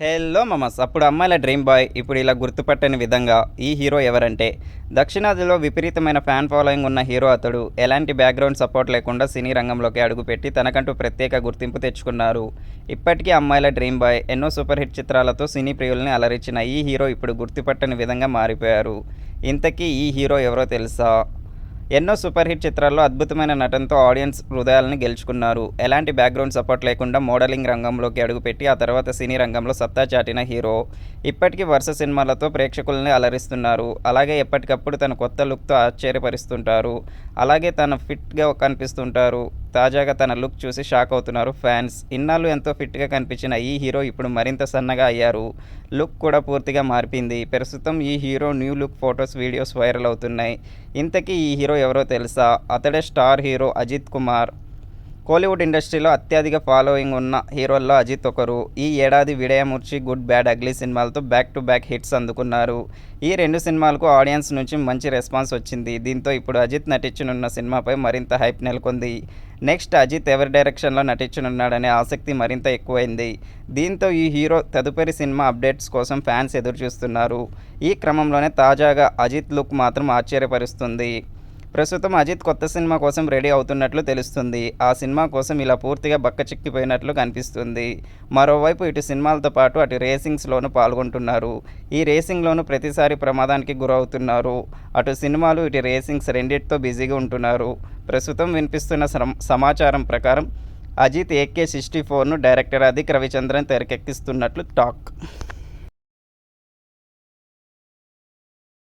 Hello మమస్ అప్పుడు అమ్మాయిల dream bye ఇప్పుడు ఇలా గుర్తుపట్టని విధంగా ఈ హీరో ఎవరంటే దక్షిణాదిలో విపరీతమైన ఫ్యాన్ ఫాలోయింగ్ ఉన్న హీరో అతడు ఎలాంటి బ్యాక్గ్రౌండ్ సపోర్ట్ లేకుండా సినీ రంగంలోకి అడుగుపెట్టి తనకంటూ ప్రత్యేక గుర్తింపు తెచ్చుకున్నారు. ఇప్పటికీ అమ్మాయిల డ్రీమ్ బాయ్ ఎన్నో సూపర్ హిట్ చిత్రాలతో సినీ ప్రియుల్ని అలరించిన ఈ హీరో ఇప్పుడు గుర్తుపట్టని విధంగా మారిపోయారు. ఇంతకీ ఈ హీరో ఎవరో తెలుసా? ఎన్నో సూపర్ హిట్ చిత్రాల్లో అద్భుతమైన నటనతో ఆడియన్స్ హృదయాలను గెలుచుకున్నారు. ఎలాంటి బ్యాక్గ్రౌండ్ సపోర్ట్ లేకుండా మోడలింగ్ రంగంలోకి అడుగుపెట్టి ఆ తర్వాత సినీ రంగంలో సత్తా చాటిన హీరో ఇప్పటికీ వరుస సినిమాలతో ప్రేక్షకుల్ని అలరిస్తున్నారు. అలాగే ఎప్పటికప్పుడు తన కొత్త లుక్తో ఆశ్చర్యపరుస్తుంటారు. అలాగే తన ఫిట్గా కనిపిస్తుంటారు. తాజాగా తన లుక్ చూసి షాక్ అవుతున్నారు ఫ్యాన్స్. ఇన్నాళ్ళు ఎంతో ఫిట్గా కనిపించిన ఈ హీరో ఇప్పుడు మరింత సన్నగా అయ్యారు. లుక్ కూడా పూర్తిగా మారిపోయింది. ప్రస్తుతం ఈ hero new look photos videos viral అవుతున్నాయి. ఇంతకీ ఈ హీరో ఎవరో తెలుసా? అతడే స్టార్ హీరో అజిత్ కుమార్. కోలీవుడ్ ఇండస్ట్రీలో అత్యధిక ఫాలోయింగ్ ఉన్న హీరోల్లో అజిత్ ఒకరు. ఈ ఏడాది విడయమూర్చి గుడ్ బ్యాడ్ అగ్లీ సినిమాలతో బ్యాక్ టు బ్యాక్ హిట్స్ అందుకున్నారు. ఈ రెండు సినిమాలకు ఆడియన్స్ నుంచి మంచి రెస్పాన్స్ వచ్చింది. దీంతో ఇప్పుడు అజిత్ నటించనున్న సినిమాపై మరింత హైప్ నెలకొంది. నెక్స్ట్ అజిత్ ఎవరి డైరెక్షన్లో నటించనున్నాడనే ఆసక్తి మరింత ఎక్కువైంది. దీంతో ఈ హీరో తదుపరి సినిమా అప్డేట్స్ కోసం ఫ్యాన్స్ ఎదురు చూస్తున్నారు ఈ క్రమంలోనే తాజాగా అజిత్ లుక్ మాత్రం ఆశ్చర్యపరుస్తుంది. ప్రస్తుతం అజిత్ కొత్త సినిమా కోసం రెడీ అవుతున్నట్లు తెలుస్తుంది. ఆ సినిమా కోసం ఇలా పూర్తిగా బక్క చిక్కిపోయినట్లు కనిపిస్తుంది. మరోవైపు ఇటు సినిమాలతో పాటు అటు రేసింగ్స్లోనూ పాల్గొంటున్నారు. ఈ రేసింగ్లోనూ ప్రతిసారి ప్రమాదానికి గురవుతున్నారు. అటు సినిమాలు ఇటు రేసింగ్స్ రెండింటితో బిజీగా ఉంటున్నారు. ప్రస్తుతం వినిపిస్తున్న సమాచారం ప్రకారం అజిత్ ఏకే సిక్స్టీ ఫోర్ను డైరెక్టర్ అధిక్ రవిచంద్రన్ తెరకెక్కిస్తున్నట్లు టాక్.